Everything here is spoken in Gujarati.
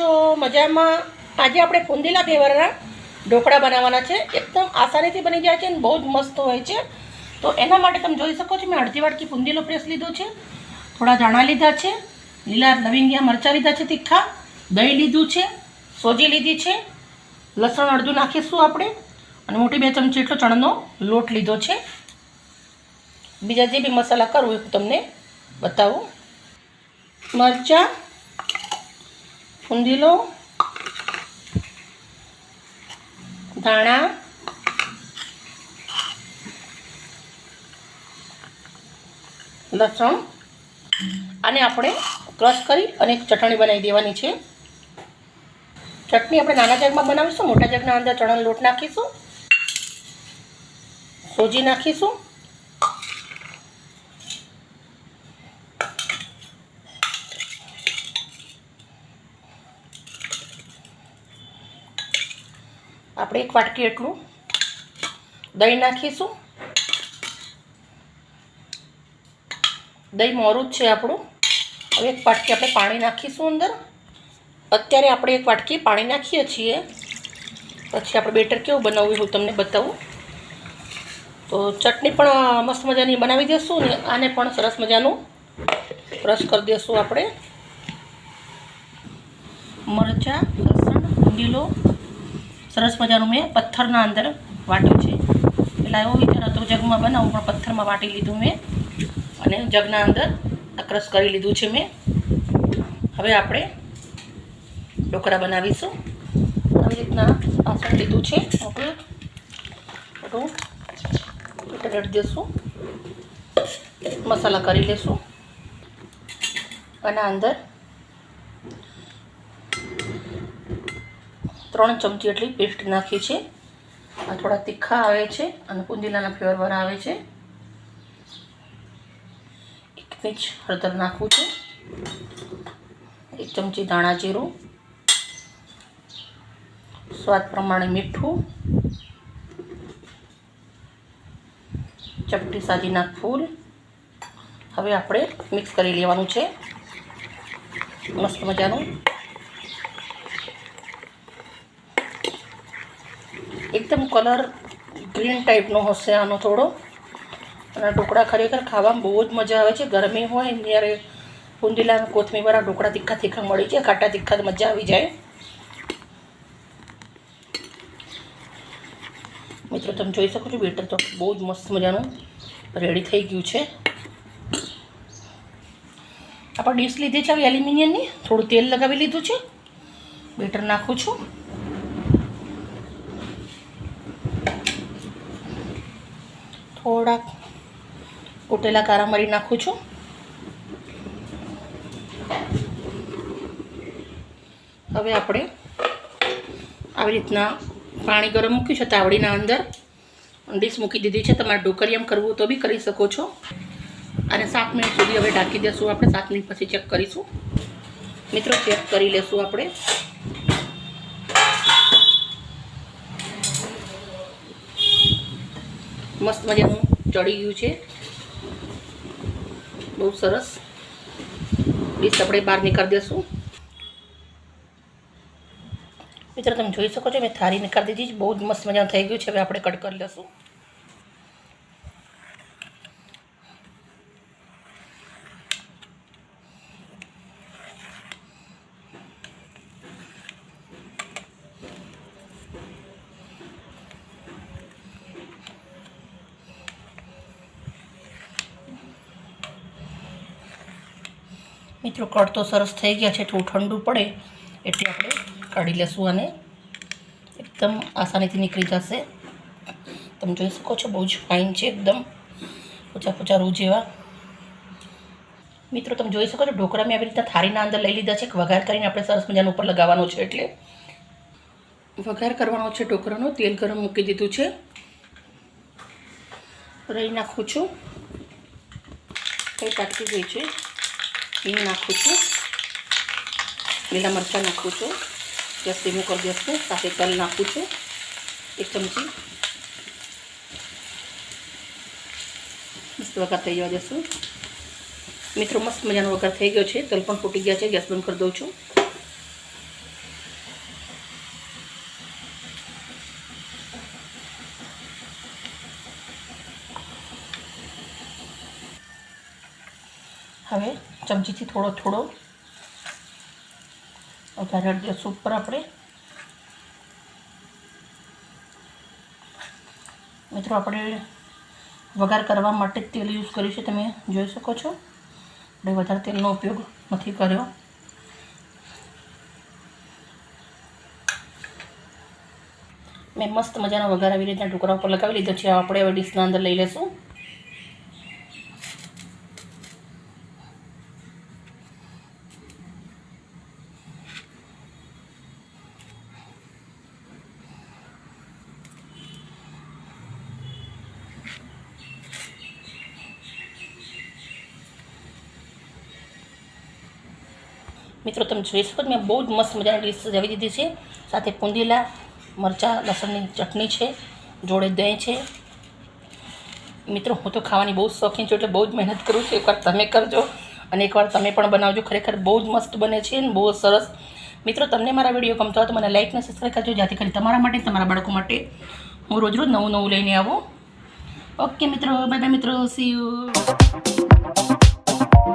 છો? મજામાં? આજે આપણે ફુંદીલા ફેવરના ઢોકળા બનાવવાના છે. એકદમ આસાનીથી બની જાય છે અને બહુ જ મસ્ત હોય છે. તો એના માટે તમે જોઈ શકો છો, મેં અડધી વાટકી ફુંદીલો પ્રેસ લીધો છે. થોડા ધાણા લીધા છે, લીલા લવિંગિયા મરચાં લીધા છે તીખા, દહીં લીધું છે, સોજી લીધી છે. લસણ અડધું નાખીશું આપણે અને મોટી બે ચમચી એટલો ચણાનો લોટ લીધો છે. બીજા જે બી મસાલા કરવું એ તમને બતાવું. મરચાં ફુંદીલો ધાણા. લસણ. આને આપણે ક્રશ કરી અને એક ચટણી બનાવી દેવાની છે. ચટણી આપણે નાના જગમાં બનાવીશું, મોટા જગના અંદર ચણાનો લોટ નાખીશું. સોજી નાખીશું. આપણે એક વાટકી એટલું દહીં નાખીશું. દહીં મોરું જ છે આપણું. હવે એક વાટકી આપણે પાણી નાખીશું અંદર. અત્યારે આપણે એક વાટકી પાણી નાખીએ છીએ. પછી આપણે બેટર કેવું બનાવવું હું તમને બતાવું. તો ચટણી પણ મસ્ત મજાની બનાવી દઈશું ને આને પણ સરસ મજાનું રસ કરી દઈશું આપણે. મરચાં, લસણ, લીલો સરસ મજાનું મેં પથ્થરના અંદર વાટ્યું છે. પહેલાં એવો વિચાર હતો જગમાં બનાવું, પણ પથ્થરમાં વાટી લીધું મેં અને જગના અંદર અક્રસ કરી લીધું છે મેં. હવે આપણે ઢોકળા બનાવીશું. આવી રીતના પાસણ લીધું છે. આપણે બધું રેડ દઈશું મસાલા કરી લઈશું આના અંદર ત્રણ ચમચી એટલી પેસ્ટ નાખી છે. આ થોડા તીખા આવે છે અને કુંદીલાના ફ્લેવર આવે છે. એક પીંચ હળદર નાખવું છે. એક ચમચી ધાણા જીરું. સ્વાદ પ્રમાણે મીઠું. ચપટી સાજીના ફૂલ. હવે આપણે મિક્સ કરી લેવાનું છે. મસ્ત મજાનું. એકદમ કલર ગ્રીન ટાઈપનો હશે આનો થોડો. અને ઢોકળા ખરેખર ખાવામાં બહુ જ મજા આવે છે. ગરમી હોય ત્યારે બુંદીલા કોથમીવાળા ઢોકળા તીખા તીખા મળી જાય, ખાટા તીખા મજા આવી જાય. મિત્રો, તમે જોઈ શકો છો, બેટર તો બહુ જ મસ્ત મજાનું રેડી થઈ ગયું છે. આપણે ડીશ લીધી છે, હવે એલ્યુમિનિયમની થોડું તેલ લગાવી લીધું છે. બેટર નાખું છું. થોડાક કૂટેલા કારા મરી નાખું છું. હવે આપણે આવી રીતના પાણી ગરમ મૂક્યું છે તાવડીના અંદર. ડીશ મૂકી દીધી છે. તમારે ઢોકરિયામ કરવું તો બી કરી શકો છો. અને સાત મિનિટ સુધી હવે ઢાંકી દેશું આપણે. સાત મિનિટ પછી ચેક કરીશું. મિત્રો ચેક કરી લેશું આપણે. મસ્ત મજાનું ચડી ગયું છે. બહુ સરસ. ડીશ આપણે બહાર નીકાળી દેશું. મિત્રો, તમે જોઈ શકો છો, મેં થાળી નીકાળી દીધી બહુ જ મસ્ત મજાનું થઈ ગયું છે. હવે આપણે કટ કરી લઈશું મિત્રો કટ તો સરસ થઈ ગયા છે થોડું ઠંડુ પડે, એટલે આપણે કાઢી લેશું અને એકદમ આસાનીથી નીકળી જશે. તમે જોઈ શકો છો, બહુ જ ફાઇન છે એકદમ પોચા પોચા રૂ જેવા. મિત્રો, તમે જોઈ શકો છો, ઢોકળા મેં આવી રીતના થાળીના અંદર લઈ લીધા છે વઘાર કરીને આપણે સરસ મજાનું ઉપર લગાવવાનો છે, એટલે. વઘાર કરવાનો છે ઢોકળાનો, તેલ ગરમ મૂકી દીધું છે. રહી નાખું છું. કંઈ ટાંકી ગઈ છે. હિંગ નાખું છું લીલા મરચાં નાખું છું ગેસ ધીમું કરી દેશું સાથે તલ નાખું છું એક ચમચી મસ્ત વઘાર થઈ જવા દેશું મિત્રો મસ્ત મજાનો વગર થઈ ગયો છે તલ પણ ફૂટી ગયા છે ગેસ બંધ કરી દઉં છું હવે ચમચીથી થોડો થોડો. વઘાર સૂપ પર આપણે. મિત્રો, આપણે વઘાર કરવા માટે તેલ યુઝ કર્યું છે. તમે જોઈ શકો છો. આપણે વધારે તેલનો ઉપયોગ નથી કર્યો. મેં મસ્ત મજાનો વઘાર આવી રીતના ટુકડા ઉપર લગાવી લીધો છે. આપણે હવે ડીશના અંદર લઈ લેશું. મિત્રો, તમે જોઈ શકો મેં બહુ જ મસ્ત મજાની ડીશ સજાવી દીધી છે. સાથે પૂંદીલા મરચાં, લસણની ચટણી છે, જોડે દહીં છે. મિત્રો, હું તો ખાવાની બહુ શોખીન છું, એટલે બહુ જ મહેનત કરું છું. એકવાર તમે કરજો અને એકવાર તમે પણ બનાવજો. ખરેખર બહુ જ મસ્ત બને છે અને બહુ સરસ. મિત્રો, તમને મારા વીડિયો ગમતો હોય તો મને લાઇક અને સબસ્ક્રાઈબ કરજો. જેથી કરી તમારા માટે, તમારા બાળકો માટે હું રોજ રોજ નવું નવું લઈને આવું. ઓકે મિત્રો બાય બાય મિત્રો. See you